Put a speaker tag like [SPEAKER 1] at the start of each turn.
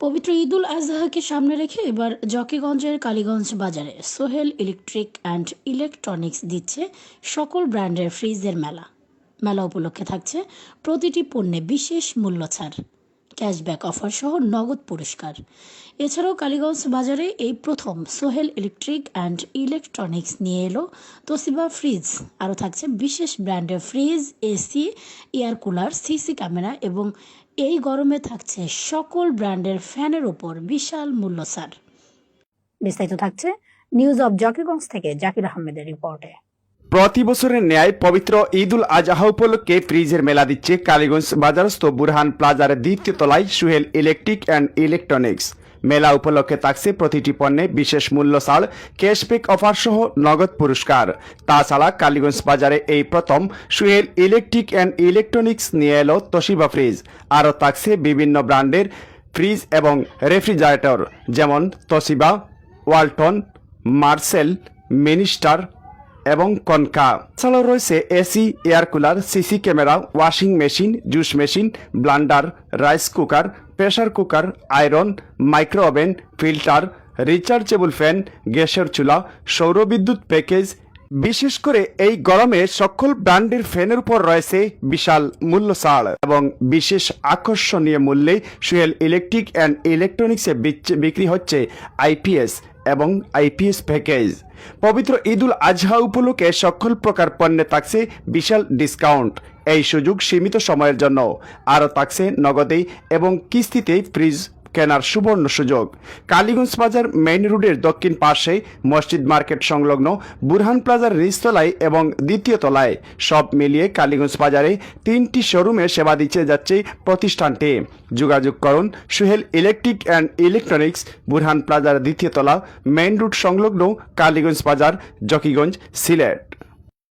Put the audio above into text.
[SPEAKER 1] পবিত্র ঈদুল আজহাকে সামনে রেখে এবার জকিগঞ্জের কালীগঞ্জ বাজারে সোহেল ইলেকট্রিক অ্যান্ড ইলেকট্রনিক্স দিচ্ছে সকল ব্র্যান্ডের ফ্রিজের মেলা। মেলা উপলক্ষে থাকছে প্রতিটি পণ্যে বিশেষ মূল্য ছাড়, ক্যাশব্যাক অফার সহ নগদ পুরস্কার। এছাড়াও কালীগঞ্জ বাজারে এই প্রথম সোহেল ইলেকট্রিক অ্যান্ড ইলেকট্রনিক্স নিয়ে এলো তোসিবা ফ্রিজ। আরও থাকছে বিশেষ ব্র্যান্ডের fridge, AC, air cooler, CC camera এবং এই গরমে থাকছে সকল ব্র্যান্ডের ফ্যানের ওপর বিশাল মূল্য ছাড় বিস্তারিত থাকছে নিউজ অব জকিগঞ্জ থেকে জাকির আহমেদের রিপোর্টে।
[SPEAKER 2] প্রতি বছরের ন্যায় পবিত্র ঈদ উল আজহা উপলক্ষে ফ্রিজের মেলা দিচ্ছে কালীগঞ্জ বাজারস্থ বুরহান প্লাজার দ্বিতীয় তলায় সুহেল ইলেকট্রিক অ্যান্ড ইলেকট্রনিক্স। মেলা উপলক্ষে থাকছে প্রতিটি পণ্যে বিশেষ মূল্য ছাড় ক্যাশব্যাক অফার সহ নগদ পুরস্কার। তাছাড়া কালীগঞ্জ বাজারে এই প্রথম সুহেল ইলেকট্রিক অ্যান্ড ইলেকট্রনিক্স নিয়ে এলো তোশিবা ফ্রিজ। আরও থাকছে বিভিন্ন ব্র্যান্ডের ফ্রিজ এবং রেফ্রিজারেটর, যেমন তোশিবা, ওয়ালটন, মার্সেল, মিনিস্টার এবং কনকা। এছাড়াও রয়েছে AC, air cooler, CC camera, washing machine, juice machine, blender, rice cooker pressure cooker, iron micro oven filter, rechargeable fan, গ্যাসের চুলা, সৌরবিদ্যুৎ প্যাকেজ বিশেষ করে এই গরমে সকল ব্র্যান্ডের ফ্যানের উপর রয়েছে বিশাল মূল্য ছাড় এবং বিশেষ আকর্ষণীয় মূল্যে সুয়েল ইলেকট্রিক অ্যান্ড ইলেকট্রনিক্সে বিক্রি হচ্ছে আইপিএস এবং আইপিএস প্যাকেজ। পবিত্র ঈদুল আজহা উপলক্ষে সকল প্রকার পণ্যে থাকছে বিশাল ডিসকাউন্ট। এই সুযোগ সীমিত সময়ের জন্য। আরও থাকছে নগদে এবং কিস্তিতে ফ্রিজ কেনার সুবর্ণ সুযোগ। কালীগঞ্জ বাজার মেইন রোডের দক্ষিণ পাশে মসজিদ মার্কেট সংলগ্ন বুরহান প্লাজার নিচতলায় এবং দ্বিতীয় তলায়। সব মিলিয়ে কালীগঞ্জ বাজারে তিনটি শোরুমে সেবা দিচ্ছে যাচ্ছে প্রতিষ্ঠানটি। যোগাযোগ করুন Suhel electric and electronics, Burhan প্লাজার দ্বিতীয় তলা, মেইন রোড সংলগ্ন কালীগঞ্জ বাজার, জকিগঞ্জ, সিলেট।